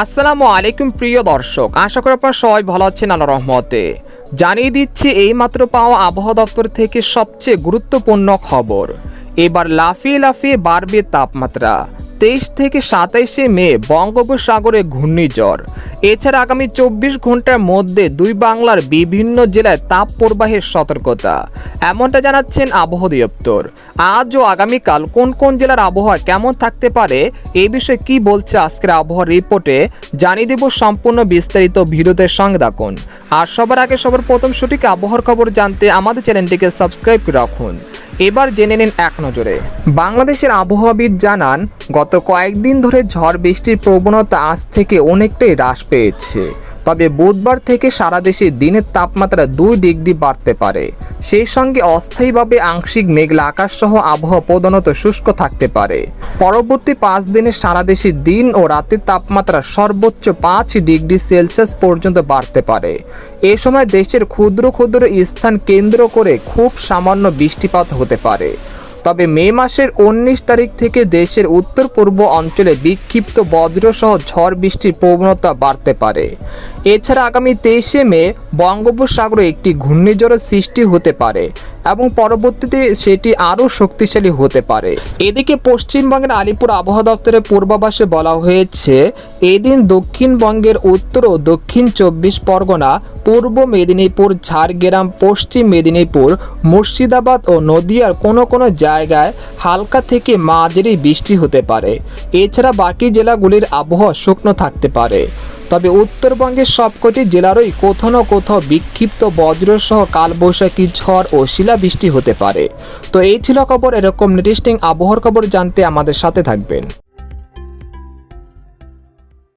আসসালামু আলাইকুম প্রিয় দর্শক, আশা করি আপনারা সবাই ভালো আছেন আল্লাহ রহমতে। জানিয়ে দিচ্ছি এইমাত্র পাওয়া আবহাওয়া দপ্তর থেকে সবচেয়ে গুরুত্বপূর্ণ খবর। এবার লাফিয়ে লাফিয়ে বাড়বে তাপমাত্রা। তেইশ থেকে সাতাইশে মে বঙ্গোপসাগরে ঘূর্ণিঝড়। এছাড়া আগামী চব্বিশ ঘণ্টার মধ্যে দুই বাংলার বিভিন্ন জেলায় তাপ প্রবাহের সতর্কতা। এমনটা জানাচ্ছেন আবহাওয়া দপ্তর। আজ ও আগামীকাল কোন কোন জেলার আবহাওয়া কেমন থাকতে পারে এই বিষয়ে কি বলছে আজকের আবহাওয়ার রিপোর্টে, জানিয়ে দেব সম্পূর্ণ বিস্তারিত ভিডিওতে সঙ্গে রাখুন আর সবার আগে সবার প্রথম সঠিক আবহাওয়ার খবর জানতে আমাদের চ্যানেলটিকে সাবস্ক্রাইব করে রাখুন। এবার জেনে নিন এক নজরে। বাংলাদেশের আবহাওয়াবিদ জানান, গত কয়েকদিন ধরে ঝড় বৃষ্টির প্রবণতা আজ থেকে অনেকটাই হ্রাস পেয়েছে। তবে বুধবার থেকে সারা দেশে দিনের তাপমাত্রা দুই ডিগ্রি বাড়তে পারে। সেই সঙ্গে অস্থায়ীভাবে আংশিক মেঘলা আকাশ সহ আবহাওয়া প্রধানত শুষ্ক থাকতে পারে। পরবর্তী পাঁচ দিনে সারা দেশে দিন ও রাতের তাপমাত্রা সর্বোচ্চ পাঁচ ডিগ্রি সেলসিয়াস পর্যন্ত বাড়তে পারে। এ সময় দেশের ক্ষুদ্র ক্ষুদ্র স্থান কেন্দ্র করে খুব সামান্য বৃষ্টিপাত হতে পারে। তবে মে মাসের উনিশ তারিখ থেকে দেশের উত্তর পূর্ব অঞ্চলে বিক্ষিপ্ত বজ্রসহ ঝড় বৃষ্টির প্রবণতা বাড়তে পারে। এছাড়া আগামী তেইশে মে বঙ্গোপসাগরে একটি ঘূর্ণিঝড়ের সৃষ্টি হতে পারে। এবং পরবর্তীতে সেটি আরও শক্তিশালী হতে পারে। এদিকে পশ্চিমবঙ্গের আলিপুর আবহাওয়া দপ্তরের পূর্বাভাসে বলা হয়েছে, এদিন দক্ষিণবঙ্গের উত্তর ও দক্ষিণ চব্বিশ পরগনা, পূর্ব মেদিনীপুর, ঝাড়গ্রাম, পশ্চিম মেদিনীপুর, মুর্শিদাবাদ ও নদিয়ার কোনো কোনো জায়গায় হালকা থেকে মাঝারি বৃষ্টি হতে পারে। এছাড়া বাকি জেলাগুলির আবহাওয়া শুকনো থাকতে পারে। তবে উত্তরবঙ্গের সবকটি জেলারই কোথাও না কোথাও বিক্ষিপ্ত বজ্রসহ কালবৈশাখী ঝড় ও শিলাবৃষ্টি হতে পারে। তো এই ছিল খবর, এরকম নির্দিষ্ট আবহাওয়ার খবর জানতে আমাদের সাথে থাকবেন।